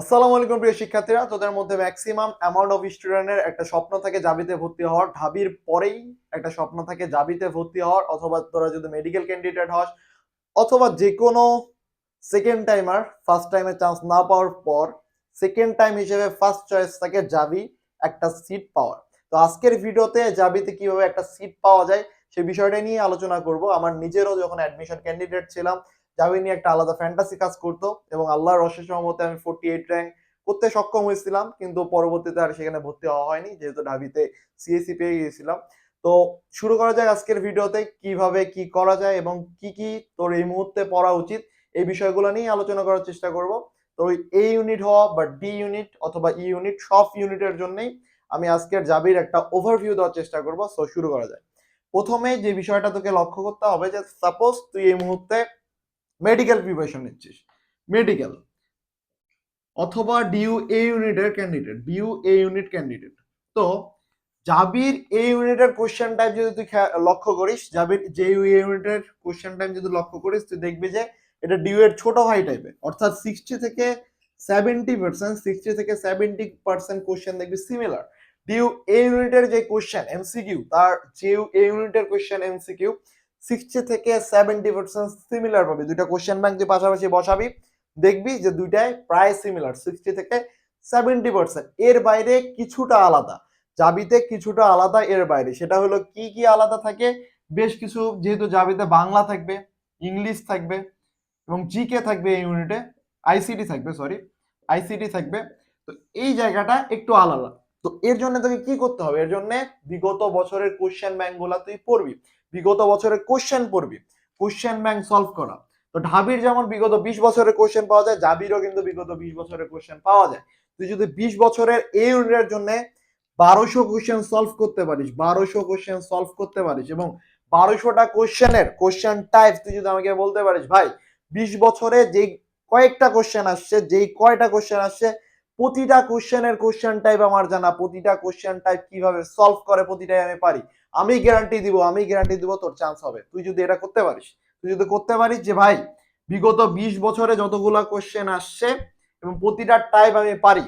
আসসালামু আলাইকুম প্রিয় শিক্ষার্থীরা, তোদের মধ্যে ম্যাক্সিমাম অ্যামাউন্ট অফ স্টুডেন্টের একটা স্বপ্ন থাকে জাবিতে ভর্তি হওয়ার। ঢাবির পরেই একটা স্বপ্ন থাকে জাবিতে ভর্তি হওয়ার, অথবা তোরা যদি মেডিকেল ক্যান্ডিডেট হস, অথবা যে কোনো সেকেন্ড টাইমার ফার্স্ট টাইমে চান্স না পাওয়ার পর সেকেন্ড টাইম হিসেবে ফার্স্ট চয়েস থাকে জাবি একটা সিট পাওয়ার। তো আজকের ভিডিওতে জাবিতে কীভাবে একটা সিট পাওয়া যায় সেই বিষয়টা নিয়ে আলোচনা করব। আমার নিজেরও যখন অ্যাডমিশন ক্যান্ডিডেট ছিলাম জাভি নিয়ে একটা আলাদা ফ্যান্টাসি কাজ করতো এবং আল্লাহর অশেষ রহমতে আমি ফোর্টি এইট র্যাঙ্ক করতে সক্ষম হয়েছিলাম, কিন্তু পরবর্তীতে আর সেখানে ভর্তি হওয়া হয়নি, যেহেতু ঢাবিতে সিএসসি পেয়ে গিয়েছিলাম। তো শুরু করা যাক আজকের ভিডিওতে, কীভাবে কি করা যায় এবং কি কি তোর এই মুহূর্তে পড়া উচিত, এই বিষয়গুলো নিয়ে আলোচনা করার চেষ্টা করব। তো এ ইউনিট হওয়া বা ডি ইউনিট অথবা ই ইউনিট সব ইউনিটের জন্যই আমি আজকের জাবির একটা ওভারভিউ দেওয়ার চেষ্টা করব। সো শুরু করা যায় প্রথমে যে বিষয়টা তোকে লক্ষ্য করতে হবে যে সাপোজ তুই এই মুহূর্তে মেডিকেল প্রিপারেশন নিচ্ছিস। মেডিকেল অথবা ডিউ এ ইউনিটের candidate DU A unit candidate তো জাবির এ ইউনিটের কোশ্চেন টাইপ যদি তুই লক্ষ্য করিস, জাবির যে এ ইউনিটের কোশ্চেন টাইপ যদি লক্ষ্য করিস, তুই দেখবি যে এটা ডিউ এর ছোট ভাই টাইপের অর্থাৎ সিক্সটি থেকে সেভেন্টি পার্সেন্ট সিক্সটি থেকে সেভেন্টি পার্সেন্ট কোশ্চেন দেখবি সিমিলার ডিউ এ ইউনিটের যে কোশ্চেন এমসিকিউ তার যে এ ইউনিটের কোশ্চেন এমসিকিউ সিক্সটি থেকে সেভেন্টি পার্সেন্ট সিমিলার পাবি। দুইটা কোশ্চেন ব্যাংক তুই পাশাপাশি বসাবি, দেখবি যে দুইটাই প্রায় সিমিলার সিক্সটি থেকে সেভেন্টি পার্সেন্ট এর বাইরে কিছুটা আলাদা জাবিতে কিছুটা আলাদা এর বাইরে। সেটা হলো কি কি আলাদা থাকে, বেশ কিছু যেহেতু জাবিতে বাংলা থাকবে, ইংলিশ থাকবে, এবং জিকে থাকবে এই ইউনিটে আইসিটি থাকবে সরি আইসিটি থাকবে। তো এই জায়গাটা একটু আলাদা। তো এর জন্য তোকে কি করতে হবে? এর জন্য বিগত বছরের কোশ্চেন ব্যাংকগুলা তুই পড়বি। বিগত বছরের কোশ্চেন পড়বি। কোশ্চেন ব্যাংক সলভ করা। তো ঢাবির যেমন বিগত বিশ বছরের কোশ্চেন পাওয়া যায় জাবিরও কিন্তু বিগত বিশ বছরের কোশ্চেন পাওয়া যায়। তুই যদি বিশ বছরের এই ইউনিটের জন্য বারোশো কোশ্চেন সলভ করতে পারিস, বারোশো কোশ্চেন সলভ করতে পারিস এবং বারোশোটা কোশ্চেনের কোশ্চেন টাইপ তুই যদি আমাকে বলতে পারিস, ভাই, বিশ বছরে যেই কয়েকটা কোশ্চেন আসছে, যেই কয়টা কোশ্চেন আসছে প্রতিটা কোশ্চেনের কোশ্চেন টাইপ আমার জানা, প্রতিটা কোশ্চেন টাইপ কীভাবে সলভ করে প্রতিটাই আমি পারি। আমি গ্যারান্টি দিব, আমি গ্যারান্টি দিব, তোর চান্স হবে। তুই যদি এটা করতে পারিস, তুই যদি করতে পারিস যে, ভাই, বিগত বিশ বছরে যতগুলা কোশ্চেন আসছে এবং প্রতিটা টাইপ আমি পারি,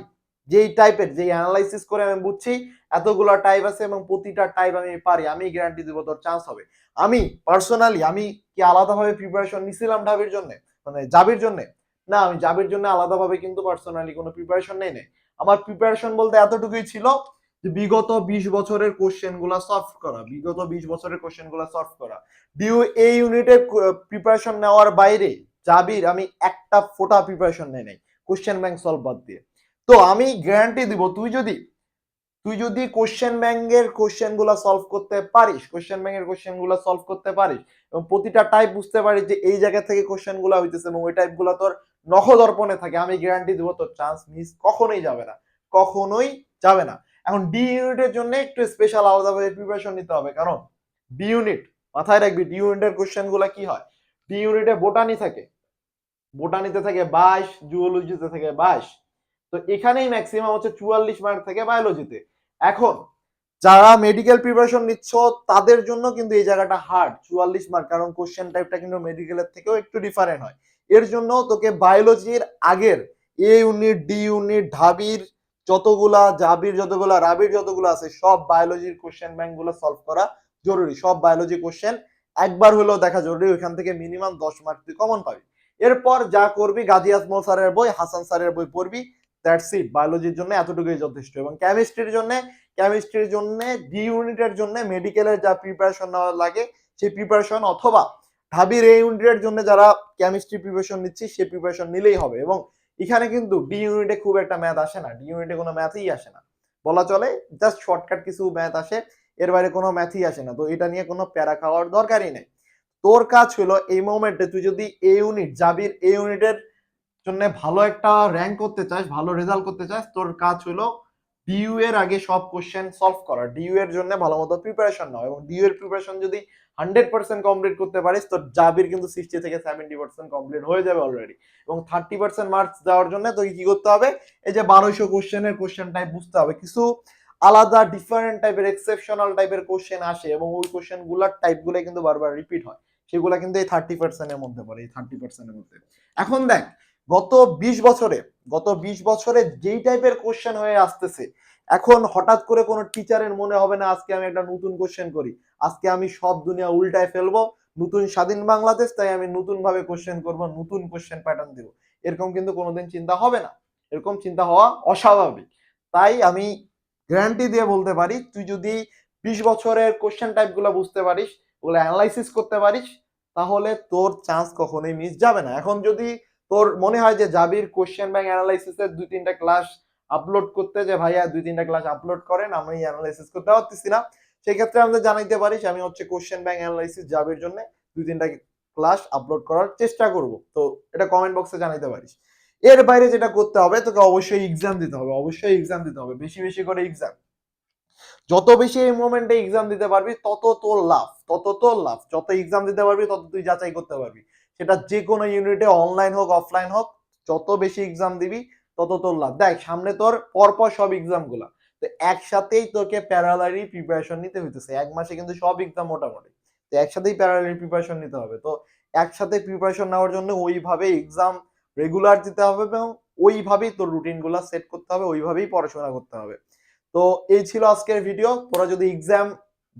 যেই টাইপের যেই অ্যানালাইসিস করে আমি বুঝছি, এতগুলা টাইপ আছে এবং প্রতিটা টাইপ আমি পারি, আমি গ্যারান্টি দিব, তোর চান্স হবে। আমি পার্সোনালি আমি কি আলাদাভাবে প্রিপারেশন নিছিলাম ঢাবির জন্য? মানে জাবির জন্য? না, আমি জাবির জন্য আলাদাভাবে কিন্তু পার্সোনালি কোনো প্রিপারেশন নেই নাই। আমার প্রিপারেশন বলতে এতটুকুই ছিল যে বিগত বিশ বছরের কোশ্চেনগুলা সলভ করা, বিগত বিশ বছরের কোশ্চেনগুলা সলভ করা। ডিউ এই ইউনিটের প্রিপারেশন নেওয়ার বাইরে জাবির আমি একটা ফোটা প্রিপারেশন নেই নাই কোশ্চেন ব্যাংক সলভ বাদ দিয়ে। তো আমি গ্যারান্টি দিব, তুই যদি তুই যদি কোশ্চেন ব্যাংকের কোশ্চেনগুলা সলভ করতে পারিস কোশ্চেন ব্যাংকের কোশ্চেনগুলা সলভ করতে পারিস এবং প্রতিটা টাইপ বুঝতে পারিস যে এই জায়গা থেকে কোশ্চেনগুলা হইতেছে এবং ওই টাইপগুলা তোর নখদর্পণে থাকে, আমি গ্যারান্টি দেবো, তোর চান্স মিস কখনোই যাবে না। কখনোই যাবে না। এখন ডি ইউনিটের জন্য একটু স্পেশাল আলাদাভাবে প্রিপারেশন নিতে হবে, কারণ ডি ইউনিট মাথায় রাখবি ডি ইউনিটের কোশ্চেনগুলা কি হয়? ডি ইউনিটে বোটানি থাকে। বোটানিতে থাকে বাইশ জুওলজিতে থাকে বাইশ। তো এখানেই ম্যাক্সিমাম হচ্ছে চুয়াল্লিশ মার্ক থাকে বায়োলজিতে এখন, যারা মেডিকেল প্রিপারেশন নিচ্ছ, তাদের জন্য কিন্তু এই জায়গাটা হার্ড চুয়াল্লিশ মার্ক কারণ কোশ্চেন টাইপটা কিন্তু মেডিকেলের থেকেও একটু ডিফারেন্ট হয়। এর জন্য তোকে বায়োলজির আগের এ ইউনিট ডি ইউনিট ঢাবির যতগুলা জাবির যতগুলা, রাবির যতগুলো আছে, সব বায়োলজির কোশ্চেন ব্যাংকগুলো সলভ করা জরুরি। সব বায়োলজি কোশ্চেন একবার হলেও দেখা জরুরি, ওইখান থেকে মিনিমাম দশ মার্ক তুই কমন পাবি। এরপর যা করবি, গাজী আজমল স্যারের বই, হাসান স্যারের বই পড়বি দ্যাটস ইট বায়োলজির জন্য এতটুকুই যথেষ্ট। এবং কেমিস্ট্রির জন্য কেমিস্ট্রির জন্য ডি ইউনিটের জন্য মেডিকেলের যা প্রিপারেশন নেওয়া লাগে, সেই প্রিপারেশন অথবা ঢাবির এই ইউনিটের জন্য যারা কেমিস্ট্রি প্রিপারেশন নিচ্ছি সেই প্রিপারেশন নিলেই হবে। এবং এখানে কিন্তু ডি ইউনিটে খুব একটা ম্যাথ আসে না। ডি ইউনিটে কোনো ম্যাথই আসে না। বলা চলে জাস্ট শর্টকাট কিছু ম্যাথ আসে, এর বাইরে কোনো ম্যাথই আসে না। তো এটা নিয়ে কোনো প্যারা খাওয়ার দরকারই নেই। তোর কাজ হলো এই মোমেন্টে তুই যদি এ ইউনিট জাবির এ ইউনিটের জন্য ভালো একটা র্যাঙ্ক করতে চাস, ভালো রেজাল্ট করতে চাস, তোর কাজ হলো ডিইউ এর আগে সব কোশ্চেন সলভ করা। ডিইউ এর জন্য ভালো মতো প্রিপারেশন নাও এবং ডিইউ এর প্রিপারেশন যদি হান্ড্রেড পার্সেন্ট কমপ্লিট করতে পারিস, তো জাবির কিন্তু সিক্সটি থেকে সেভেন্টি পার্সেন্ট কমপ্লিট হয়ে যাবে অলরেডি এবং থার্টি পার্সেন্ট মার্কস দেওয়ার জন্য তোকে কি করতে হবে? এই যে বারোশো কোশ্চেনের কোশ্চেন টাইপ বুঝতে হবে। কিছু আলাদা ডিফারেন্ট টাইপের এক্সেপশনাল টাইপের কোশ্চেন আসে এবং ওই কোশ্চেনগুলার টাইপগুলো কিন্তু বারবার রিপিট হয়। সেগুলো কিন্তু এই থার্টি পার্সেন্টের মধ্যে পড়ে, এই থার্টি পার্সেন্টের মধ্যে। এখন দেখ, গত বিশ বছরে, গত বিশ বছরে যেই টাইপের কোশ্চেন হয়ে আসতেছে, এখন হঠাৎ করে কোনো টিচারের মনে হবে না, আজকে আমি একটা নতুন কোশ্চেন করি। আজকে আমি সব দুনিয়া উল্টায় ফেলব, নতুন স্বাধীন বাংলাদেশ, তাই আমি নতুন ভাবে কোশ্চেন করব, নতুন কোশ্চেন প্যাটার্ন দিব। এরকম কিন্তু কোনোদিন চিন্তা হবে না। এরকম চিন্তা হওয়া অস্বাভাবিক। তাই আমি গ্যারান্টি দিয়ে বলতে পারি, তুই যদি বিশ বছরের কোশ্চেন টাইপগুলো বুঝতে পারিস ওগুলো অ্যানালাইসিস করতে পারিস, তাহলে তোর চান্স কখনোই মিস যাবে না। এখন যদি তোর মনে হয় যে জাবির কোশ্চেন ব্যাংক অ্যানালাইসিসের দুই তিনটা ক্লাস আপলোড করতে যে, ভাইয়া, দুই তিনটা ক্লাস আপলোড করেন, আমি অ্যানালাইসিস করতে পারতেছি না। সেক্ষেত্রে আমাদের জানাইতে পারিস, আমি হচ্ছে কোশ্চেন ব্যাংক অ্যানালাইসিস জাবির জন্য দুই তিনটা ক্লাস আপলোড করার চেষ্টা করব। তো এটা কমেন্ট বক্সে জানাইতে পারিস। এর বাইরে যেটা করতে হবে, তোকে অবশ্যই এক্সাম দিতে হবে, অবশ্যই এক্সাম দিতে হবে, বেশি বেশি করে এক্সাম যত বেশি এই মোমেন্টে এক্সাম দিতে পারবি, তত তোর লাভ, তত তোর লাভ। যত এক্সাম দিতে পারবি, তত তুই যাচাই করতে পারবি। সেটা যে কোনো ইউনিটে অনলাইন হোক অফলাইন হোক, যত বেশি এক্সাম দিবি, তত তোর লাভ। দেখ, সামনে তোর পরপর সব এক্সামগুলা। তো একসাথেই তোকে প্যারালারি প্রিপারেশন নিতে হইতেছে। এক মাসে কিন্তু সব এক্সাম মোটামুটি। তো একসাথেই প্যারালারি প্রিপারেশন নিতে হবে। তো একসাথে প্রিপারেশন নেওয়ার জন্য ওইভাবে এক্সাম রেগুলার দিতে হবে এবং ওইভাবেই তোর রুটিনগুলা সেট করতে হবে, ওইভাবেই পড়াশোনা করতে হবে। তো এই ছিল আজকের ভিডিও তোরা যদি এক্সাম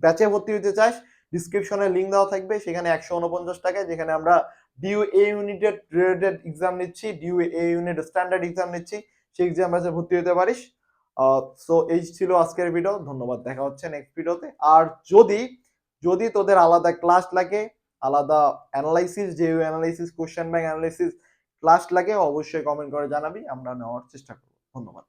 ব্যাচে ভর্তি হতে চাস ডিসক্রিপশনে লিঙ্ক দেওয়া থাকবে, সেখানে একশো উনপঞ্চাশ টাকায়, যেখানে আমরা DU A united related exam নিচ্ছি DU A unit standard exam নিচ্ছি, সেই এক্সাম ব্যাচে ভর্তি হতে পারিস। সো এই ছিল আজকের ভিডিও ধন্যবাদ, দেখা হচ্ছে নেক্সট ভিডিওতে আর যদি যদি তোদের আলাদা ক্লাস লাগে, আলাদা অ্যানালাইসিস যে analysis question bank analysis class লাগে, অবশ্যই কমেন্ট করে জানাবি, আমরা নেওয়ার চেষ্টা করব। ধন্যবাদ।